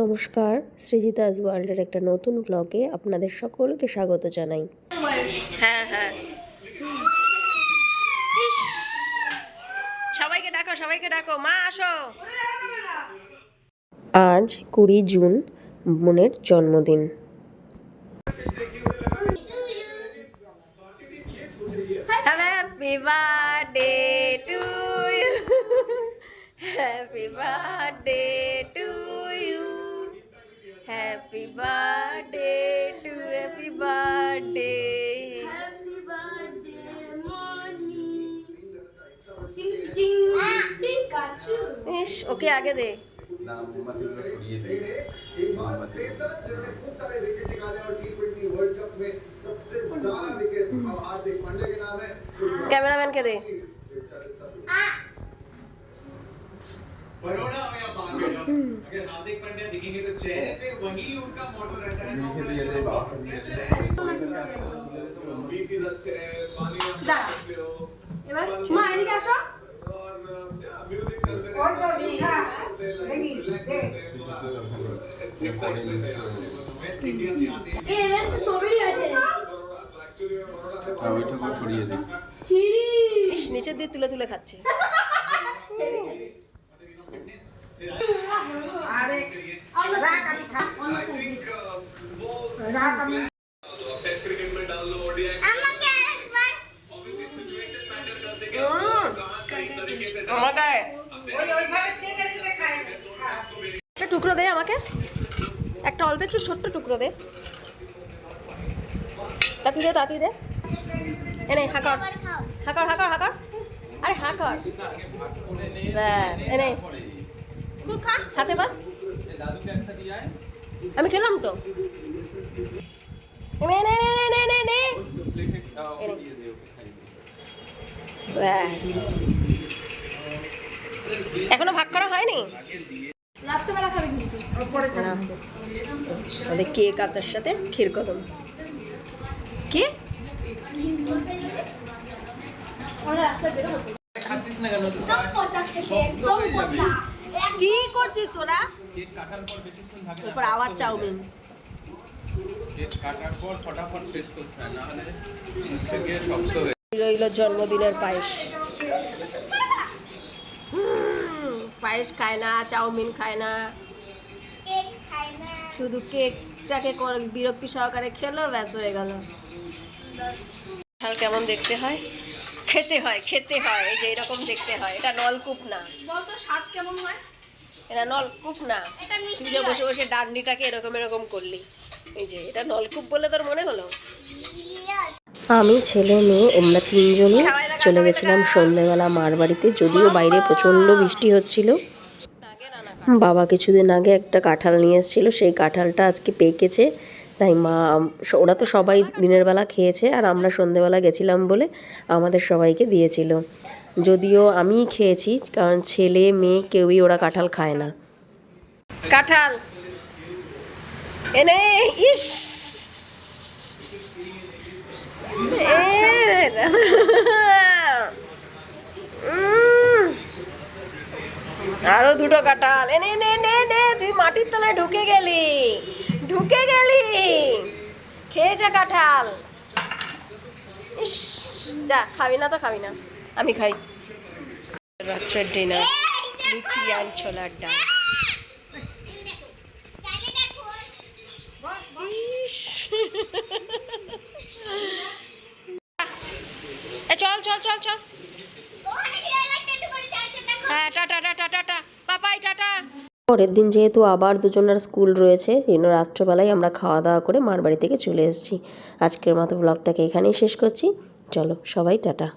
নমস্কার সৃজিতাজ ওয়ার্ল্ডের একটা নতুন ব্লগে আপনাদের সকলকে স্বাগত জানাই। হ্যাঁ হ্যাঁ। সবাইকে ডাকো সবাইকে ডাকো। মা আসো। আজ কুড়ি জুন বোনের জন্মদিন। হ্যাপি বার্থডে ইস ওকে আগে দে না মোমবাতিগুলো সরিয়ে দিই মোমবাতি ক্যামেরাম্যানকে দে লিখে দিয়ে তুলে দে তো দাঁড়া এবার মা এদিকে আসো এ রে স্ট্রবেরি আছে আর ওইটাকেও সরিয়ে দিই চিড়ি একটা টুকরো দে আমাকে। একটা অল্প একটু ছোট্ট টুকরো দে। তাতি দে তাতি দে। এনে হাকর হাকর হাকর হাকর আরে হাকর ব্যাস এনে হাতে বাদ আমি খেলাম তো। নে নে নে নে নে। নে নে ব্যাস। এখনও ভাগ করা হয়নি? আমাদের কেক আচার সাথে ক্ষীর কদম? কি? আমরা রাস্তায় বেরোবো খাচ্ছিস না কেন? একদম পচা খেতে একদম পচা। কি করছিস তোরা? উপর আওয়াজ চাউমিন। কেক কাটার পর ফটাফট শেষ করতে হয় না হলে হচ্ছে গিয়ে শক্ত হয়ে রইল জন্মদিনের পায়েস হুম, পায়েস খায় না চাউমিন খায় না। কেক খাই না। শুধু কেকটাকে কর- বিরক্তি সহকারে খেলো ব্যাস হয়ে গেল। আর কেমন দেখতে হয়? খেতে হয় খেতে হয় এই যে এরকম দেখতে হয়। এটা নলকূপ না। বলতো স্বাদ কেমন হয়? এটা নলকূপ না। তুই যে বসে বসে ডান্ডিটাকে এরকম এরকম করলি। এই যে এটা নলকূপ বলে তোর মনে হলো? আমি ছেলে মেয়ে আমরা তিনজনই চলে গেছিলাম সন্ধেবেলা মার বাড়িতে যদিও বাইরে প্রচণ্ড বৃষ্টি হচ্ছিল। বাবা কিছুদিন আগে একটা কাঁঠাল নিয়ে এসেছিল সেই কাঁঠালটা আজকে পেকেছে। তাই মা ওরা তো সবাই দিনের বেলা খেয়েছে আর আমরা সন্ধেবেলা গেছিলাম বলে আমাদের সবাইকে দিয়েছিল। যদিও আমিই খেয়েছি কারণ ছেলে মেয়ে কেউই ওরা কাঁঠাল খায় না। কাঁঠাল! এনে ইস! আরও দুটো কাঁঠাল। এনে নে নে নে তুই মাটির তলায় ঢুকে গেলি। ঢুকে গেলি। খেয়েছে কাঁঠাল। ইস, যা, খাবি না তো খাবি না। আমি খাই। রাত্রের ডিনার লুচি আর ছোলার ডাল। চল চল চল চল। হ্যাঁ পরের দিন যেহেতু আবার দুজনের স্কুল রয়েছে জন্য রাত্রবেলায় আমরা খাওয়া দাওয়া করে মার বাড়ি থেকে চলে এসেছি। আজকের মতো ব্লগটাকে এখানেই শেষ করছি। চলো, সবাই টাটা